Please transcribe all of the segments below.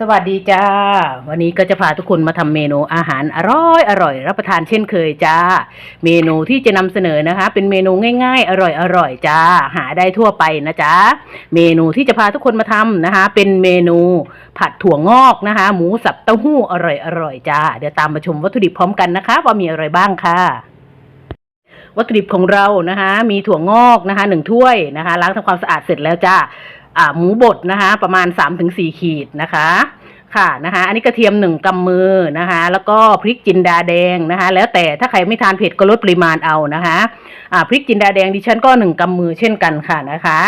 สวัสดีจ้า วันนี้ก็จะพาทุกคนมาทำเมนูอาหารอร่อยอร่อย รับประทานเช่นเคยจ้า เมนูที่จะนำเสนอนะคะ เป็นเมนูง่าย ๆ อร่อยอร่อยจ้า หาได้ทั่วไปนะจ๊ะเมนูที่จะพาทุกคนมาทำนะคะ เป็นเมนูผัดถั่วงอกนะคะ หมูสับเต้าหู้อร่อยอร่อยจ้า เดี๋ยวตามมาชมวัตถุดิบพร้อมกันนะคะ ว่ามีอะไรบ้างค่ะวัตถุดิบของเรานะคะ มีถั่วงอกนะคะหนึ่งถ้วยนะคะ ล้างทำความสะอาดเสร็จแล้วจ้าอ่า หมูบดนะคะ ประมาณ 3-4 ขีดนะคะค่ะนะคะอันนี้กระเทียมหนึ่งกำมือนะคะ แล้วก็พริกจินดาแดงนะคะ แล้วแต่ถ้าใครไม่ทานเผ็ดก็ลดปริมาณเอานะคะอ่าพริกจินดาแดงดิฉันก็หนึ่งกำมือเช่นกันค่ะนะคะ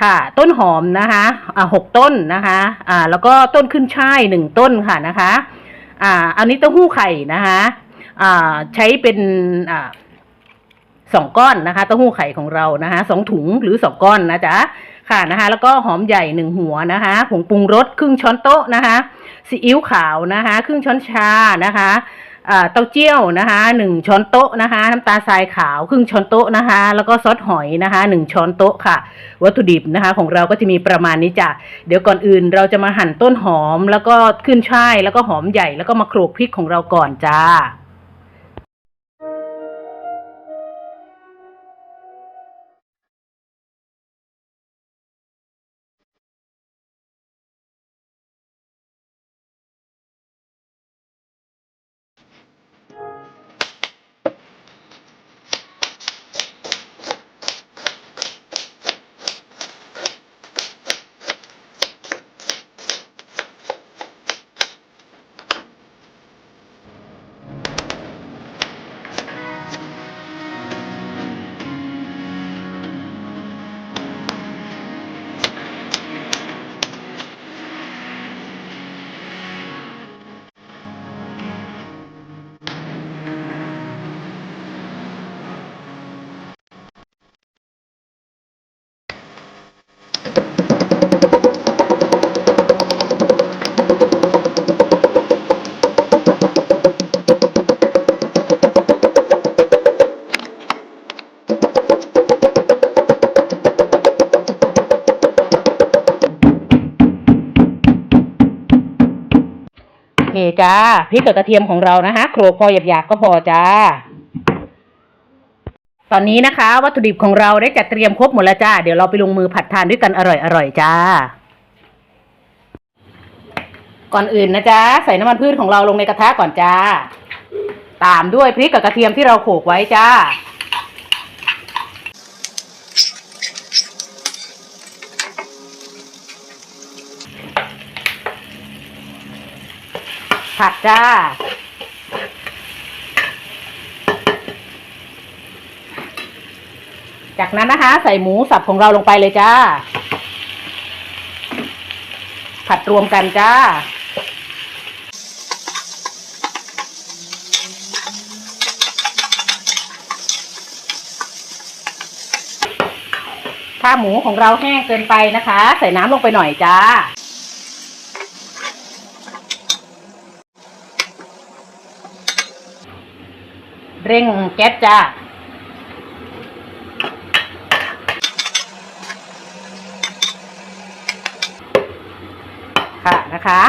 ค่ะ ต้นหอมนะคะอ่าหกต้นนะคะอ่าแล้วก็ต้นขึ้นช่ายหนึ่งต้นค่ะนะคะอ่าอันนี้เต้าหู้ไข่นะคะอ่าใช้เป็นอ่า สองก้อนนะคะเต้าหู้ไข่ของเรานะคะสองถุงหรือสองก้อนนะจ๊ะค่ะนะคะแล้วก็หอมใหญ่หนึ่งหัวนะคะผงปรุงรสครึ่งช้อนโต๊ะนะคะซีอิ๊วขาวนะคะครึ่งช้อนชานะคะเต้าเจี้ยวนะคะหนึ่งช้อนโต๊ะนะคะ น้ำตาลทรายขาวครึ่งช้อนโต๊ะนะคะ แล้วก็ซอสหอยนะคะหนึ่งช้อนโต๊ะค่ะ วัตถุดิบนะคะ ของเราก็จะมีประมาณนี้จ้ะเดี๋ยวก่อนอื่นเราจะมาหั่นต้นหอมแล้วก็ขึ้นช่ายแล้วก็หอมใหญ่แล้วก็มาโขลกพริกของเราก่อนจ้า โอเคจ้าพริกกับกระเทียมของเรานะคะโขลกพอหยาบๆก็พอจ้า ตอนนี้นะคะ วัตถุดิบของเราได้จัดเตรียมครบหมดแล้วจ้า เดี๋ยวเราไปลงมือผัดทานด้วยกันอร่อยๆจ้า ก่อนอื่นนะจ๊ะใส่น้ำมันพืชของเราลงในกระทะก่อนจ้า ตามด้วยพริกกับกระเทียมที่เราโขลกไว้จ้า ผัดจ้า จากนั้นนะคะ ใส่หมูสับของเราลงไปเลยจ้า ผัดรวมกันจ้าถ้าหมูของเราแห้งเกินไปนะคะ ใส่น้ำลงไปหน่อยจ้า เร่งแก๊สจ้า ค่ะนะคะ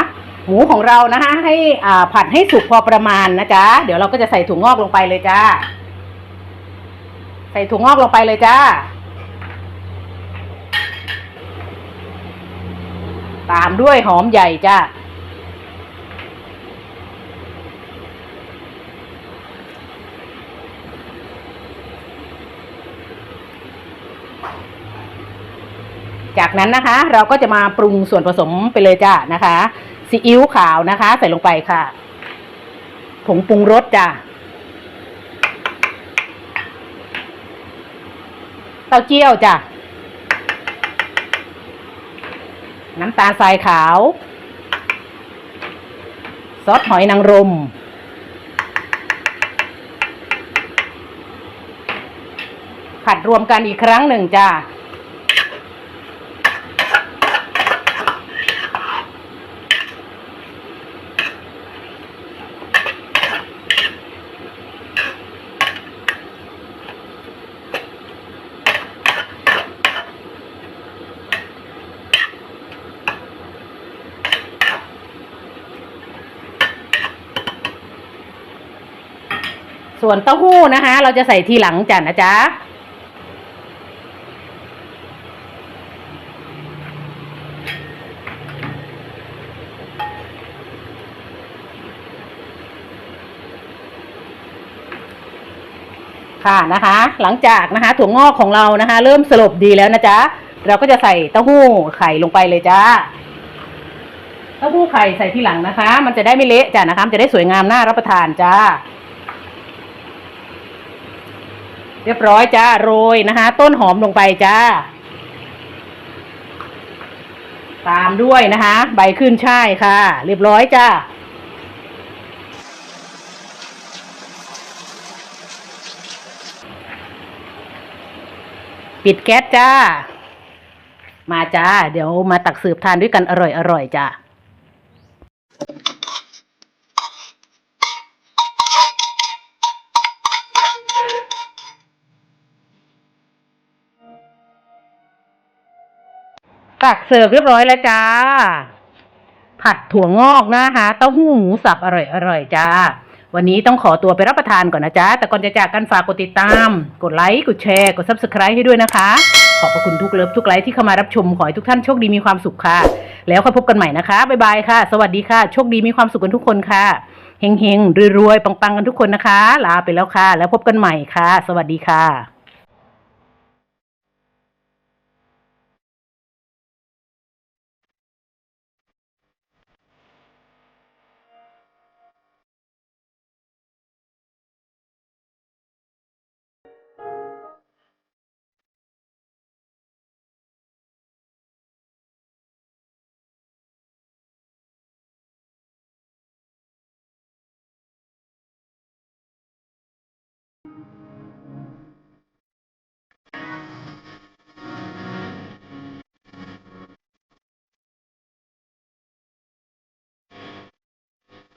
หมูของเรานะคะ ให้อ่าผัดให้สุกพอประมาณนะจ๊ะ เดี๋ยวเราก็จะใส่ถั่วงอกลงไปเลยจ้า ใส่ถั่วงอกลงไปเลยจ้า ตามด้วยหอมใหญ่จ้า จากนั้นนะคะเราก็จะมาปรุงส่วนผสมไปเลยจ้านะคะซีอิ๊วขาวนะคะ ใส่ลงไปค่ะ ผงปรุงรสจ้าเต้าเจี้ยวจ้ะน้ำตาลทรายขาว ซอสหอยนางรม ผัดรวมกันอีกครั้งหนึ่งจ้า ส่วนเต้าหู้นะคะ เราจะใส่ทีหลังจ้ะนะจ๊ะค่ะนะคะ หลังจากนะคะ ถั่วงอกของเรานะคะ เริ่มสลบดีแล้วนะจ๊ะเราก็จะใส่เต้าหู้ไข่ลงไปเลยจ้าเต้าหู้ไข่ใส่ทีหลังนะคะ มันจะได้ไม่เละจ้ะนะคะ มันจะได้สวยงามน่ารับประทานจ้า เรียบร้อยจ้าโรยนะคะ ต้นหอมลงไปจ้า ตามด้วยนะคะ ใบขึ้นช่ายค่ะ เรียบร้อยจ้าปิดแก๊สจ้า มาจ้า เดี๋ยวมาตักสืบทานด้วยกันอร่อยอร่อยจ้า ตักเสิร์ฟเรียบร้อยแล้วจ้า ผัดถั่วงอกนะคะเต้าหู้หมูสับอร่อยอร่อยจ้า วันนี้ต้องขอตัวไปรับประทานก่อนนะจ๊ะ แต่ก่อนจะจากกันฝากกดติดตาม กดไลค์ กดแชร์ กด subscribe ให้ด้วยนะคะ ขอบพระคุณทุกเลิฟทุกไลค์ที่เข้ามารับชม ขอให้ทุกท่านโชคดีมีความสุขค่ะ แล้วค่อยพบกันใหม่นะคะ บ๊ายบายค่ะ สวัสดีค่ะ โชคดีมีความสุขกันทุกคนค่ะ เฮงๆรวยๆ ปังๆ กันทุกคนนะคะ ลาไปแล้วค่ะ แล้วพบกันใหม่ค่ะ สวัสดีค่ะ